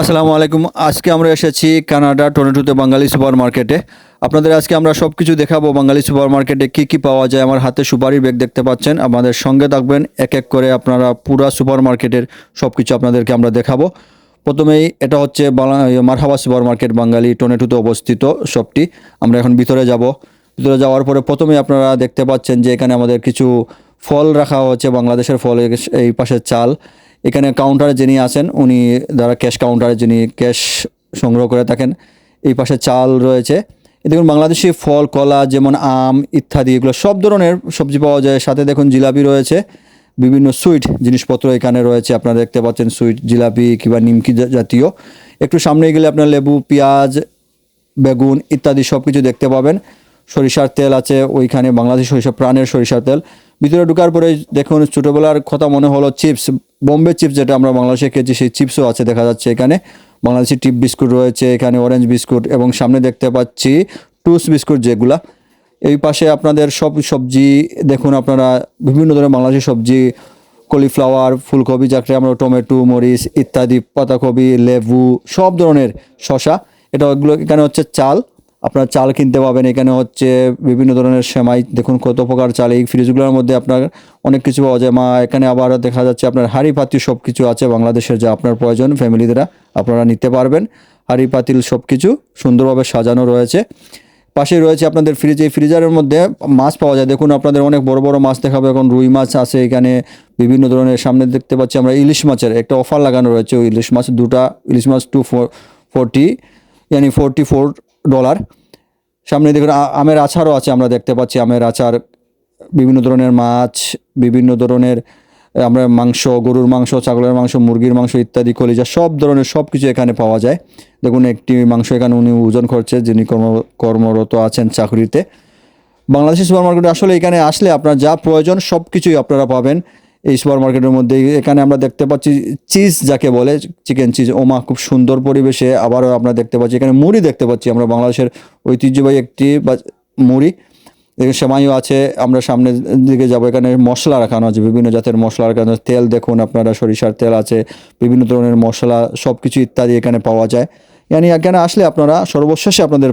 আসসালামু আলাইকুম। আজকে আমরা এসেছি কানাডা টরেন্টোতে বাঙালি সুপার মার্কেটে আপনাদের আজকে আমরা সব কিছু দেখাবো বাঙালি সুপার মার্কেটে কী কী পাওয়া যায়। আমার হাতে সুপারি ব্যাগ দেখতে পাচ্ছেন। আমাদের সঙ্গে থাকবেন এক এক করে আপনারা পুরা সুপার মার্কেটের সব কিছু আপনাদেরকে আমরা দেখাবো। প্রথমেই এটা হচ্ছে ইয়ে, মারহাবা সুপার মার্কেট বাঙালি টনেটুতে অবস্থিত শপটি। আমরা এখন ভিতরে যাব। ভিতরে যাওয়ার পরে প্রথমেই আপনারা দেখতে পাচ্ছেন যে এখানে আমাদের কিছু ফল রাখা হচ্ছে বাংলাদেশের ফল এই পাশে চাল। এখানে কাউন্টারে যিনি আছেন, উনি দ্বারা ক্যাশ কাউন্টারে যিনি ক্যাশ সংগ্রহ করে থাকেন, এই পাশে চাল রয়েছে। দেখুন, বাংলাদেশি ফল, কলা, যেমন আম, ইত্যাদি, এগুলো সব ধরনের সবজি পাওয়া যায়। সাথে দেখুন, জিলাপি রয়েছে, বিভিন্ন সুইট জিনিসপত্র এখানে রয়েছে, আপনারা দেখতে পাচ্ছেন সুইট জিলাপি কিংবা নিমকি জাতীয়। একটু সামনে গেলে আপনার লেবু, পেঁয়াজ, বেগুন ইত্যাদি সব কিছু দেখতে পাবেন। সরিষার তেল আছে, ওইখানে বাংলাদেশ সরিষা, প্রাণের সরিষার তেল। ভিতরে ঢোকার পরে দেখুন, ছোটোবেলার কথা মনে হলো চিপস, বোম্বে চিপস যেটা আমরা বাংলাদেশে খেয়েছি, সেই চিপসও আছে দেখা যাচ্ছে এখানে। বাংলাদেশি টিপ বিস্কুট রয়েছে, এখানে অরেঞ্জ বিস্কুট এবং সামনে দেখতে পাচ্ছি টুস বিস্কুট যেগুলা। এই পাশে আপনাদের সব সবজি, দেখুন আপনারা বিভিন্ন ধরনের বাংলাদেশি সবজি, কলিফ্লাওয়ার, ফুলকপি যাকে আমরা টমেটো, মরিচ ইত্যাদি, পাতাকপি, লেবু, সব ধরনের শশা এটা ওগুলো এখানে হচ্ছে চাল। আপনার চাল কিনতে পাবেন। এখানে হচ্ছে বিভিন্ন ধরনের সেমাই, দেখুন কত প্রকার চাল। এই ফ্রিজগুলোর মধ্যে আপনার অনেক কিছু পাওয়া যায়। মা, এখানে আবার দেখা যাচ্ছে আপনার হাঁড়ি পাতি সব কিছু আছে বাংলাদেশের যা আপনার প্রয়োজন ফ্যামিলিরা আপনারা নিতে পারবেন। হাঁড়ি, পাতিল সব কিছু সুন্দরভাবে সাজানো রয়েছে। পাশেই রয়েছে আপনাদের ফ্রিজ এই ফ্রিজারের মধ্যে মাছ পাওয়া যায়। দেখুন আপনাদের অনেক বড় বড় মাছ দেখাবে। এখন রুই মাছ আছে এখানে। বিভিন্ন ধরনের সামনে দেখতে পাচ্ছি আমরা ইলিশ মাছের। একটা অফার লাগানো রয়েছে ইলিশ মাছ। দুটা ইলিশ মাছ টু ফোর ফোরটি ইয়ানি ফোরটি ফোর ডলার সামনে দেখুন আমের আচারও আছে, আমরা দেখতে পাচ্ছি আমের আচার। বিভিন্ন ধরনের মাছ, বিভিন্ন ধরনের আমরা মাংস, গরুর মাংস, ছাগলের মাংস, মুরগির মাংস ইত্যাদি, কলিজা, সব ধরনের সব কিছু এখানে পাওয়া যায়। দেখুন, একটি মাংস এখানে উনি ওজন করছে, যিনি কর্ম, কর্মরত আছেন চাকরিতে। বাংলাদেশি সুপার মার্কেটে আসলে এখানে আসলে আপনার যা প্রয়োজন সব কিছুই আপনারা পাবেন। এই সুপার মার্কেটের মধ্যে এখানে আমরা দেখতে পাচ্ছি চিজ যাকে বলে, চিকেন চিজ। ওমা, খুব সুন্দর পরিবেশে আবারও আমরা দেখতে পাচ্ছি। এখানে মুড়ি দেখতে পাচ্ছি আমরা, বাংলাদেশের ঐতিহ্যবাহী একটি বা মুড়ি। এখানে সেমাইও আছে, আমরা সামনের দিকে যাব। এখানে মশলা রাখানো আছে, বিভিন্ন জাতের মশলা রাখানো তেল দেখুন আপনারা, সরিষার তেল আছে, বিভিন্ন ধরনের মশলা সব কিছু ইত্যাদি এখানে পাওয়া যায়। ইয়ানি এখানে আসলে আপনারা সর্বশেষে আপনাদের